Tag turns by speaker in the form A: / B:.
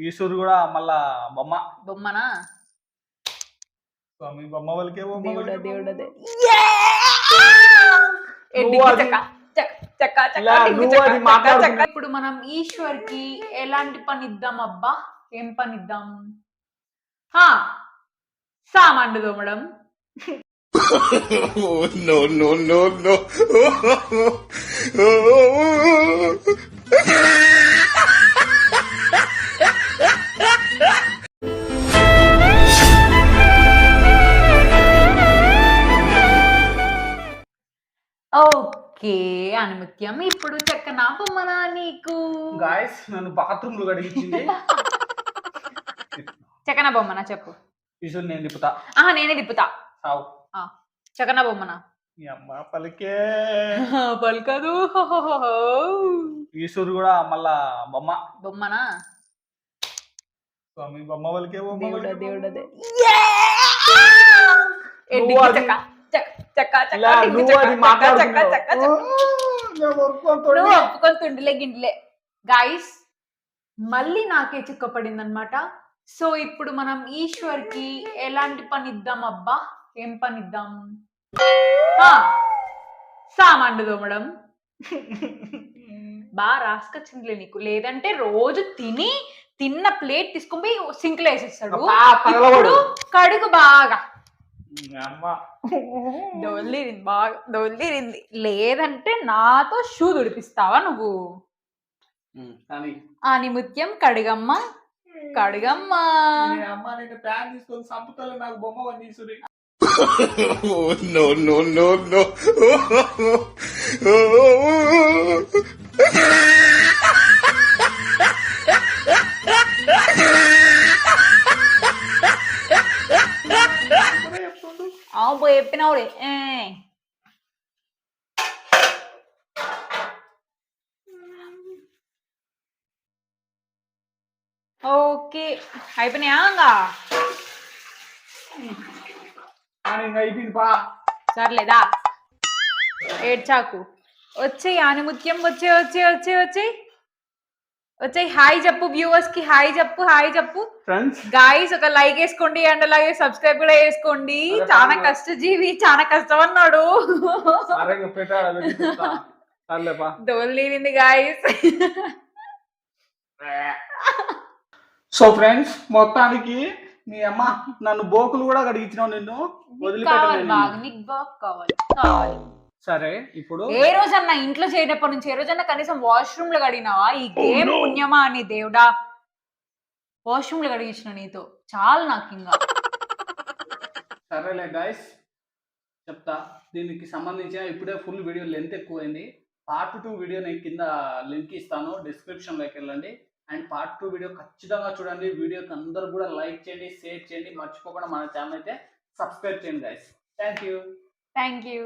A: ఈశ్వరు కూడా మళ్ళా బొమ్మ.
B: బొమ్మనా?
A: స్వామి బొమ్మ వాళ్ళకే బొమ్మ
B: దేవుడా
A: వాళ్ళకే
B: దేవుడా
A: బొమ్మ.
B: ఎడ్డికి
A: నువ్వు అది-
B: చక్క, చక్క, చక్క, చక్క,
A: ఇలా
B: టింగు
A: నువ్వు
B: చక్క,
A: అది
B: చక్క,
A: మాట్లాడుతున్నా-
B: చక్క. ఇప్పుడు మనం ఈశ్వర్కి ఎలాంటి పని ఇద్దాం అబ్బా? ఏం పని ఇద్దాం? హా, సామాన్లు తోమడం
C: Oh, no, no, no, no.
B: Okay అనుమత్యం ఇప్పుడు చక్కన బొమ్మనా నీకు
A: గాయస్ నన్ను బాత్రూమ్లో కడిగించింది
B: చక్కన బొమ్మనా చెప్పు
A: ఈశ్వరు నేను తిప్పుతా
B: ఆహా నేనే తిప్పుతా
A: సావు
B: చక్కన బొమ్మనా
A: అమ్మ పలికే
B: పలకదు
A: ఈశ్వరు కూడా మళ్ళా బొమ్మ
B: బొమ్మనా
A: స్వామి బొమ్మ వాళ్ళకే బొమ్మ
B: దేవుడా
A: బొమ్మ.
B: ఎడ్డికి
A: నువ్వు అది నువ్వు. ఒప్పుకొని
B: తుండిలే గిండిలే. గాయస్ మళ్ళీ నాకే చిక్కపడింది అనమాట సో ఇప్పుడు మనం ఈశ్వర్కి ఎలాంటి పని ఇద్దాం అబ్బా? ఏం పని ఇద్దాం? హా, సామాన్లు తోమడం. బాగా రాసుకొచ్చిందిలే నీకు. లేదంటే రోజు తిని తిన్న ప్లేట్ తీసుకొని పోయి సింక్లో వేసేస్తాడు కడుగు బాగా. దొల్లిరింది బాగా దొల్లిరింది లేదంటే నాతో షూ దుడిపిస్తావా నువ్వు? ఆ నిముత్యం కడుగమ్మ కడుగమ్మ.
A: నేను ప్యాన్
B: చెప్పినావులే ఏ. ఓకే అయిపోయినాయా ఇంకా
A: కానీ ఇంకా అయిపోయింది పా
B: సర్లేదా ఏడ్చాకు వచ్చే ఆనిముత్యం వచ్చే వచ్చే వచ్చే వచ్చే వచ్చే హాయ్ చెప్పు వ్యూవర్స్కి హాయ్ చెప్పు హాయ్ చెప్పు.
A: ఫ్రెండ్స్
B: గాయస్ ఒక లైక్ వేసుకోండి అండ్ అలాగే సబ్స్క్రైబ్ కూడా వేసుకోండి. చాలా. కష్టజీవి చాలా కష్టం అన్నాడు. గాయస్
A: సో ఫ్రెండ్స్ మొత్తానికి మీ అమ్మ నన్ను బోకులు కూడా కడిగించినావు నిన్ను.
B: కావాలి.
A: సరే ఇప్పుడు
B: ఏ రోజన్నా ఇంట్లో చేయటప్పటి నుంచి ఏ రోజన్నా కనీసం వాష్రూమ్లో కడిగినావా ఈ గేమ్ పుణ్యమా అని దేవుడా? వాష్రూమ్లో కడిగించిన నీతో. చాలు నాకు ఇంకా.
A: సరేలే గాయస్ చెప్తా. దీనికి సంబంధించిన ఇప్పుడే ఫుల్ వీడియో లెంత్ ఎక్కువైంది. పార్ట్ టూ వీడియో నేను కింద లింక్ ఇస్తాను డిస్క్రిప్షన్లోకి వెళ్ళండి. అండ్ పార్ట్ టూ వీడియో ఖచ్చితంగా చూడండి. వీడియోకి అందరూ కూడా లైక్ చేయండి షేర్ చేయండి. మర్చిపోకుండా మన ఛానల్ అయితే సబ్స్క్రైబ్ చేయండి guys thank you
B: thank you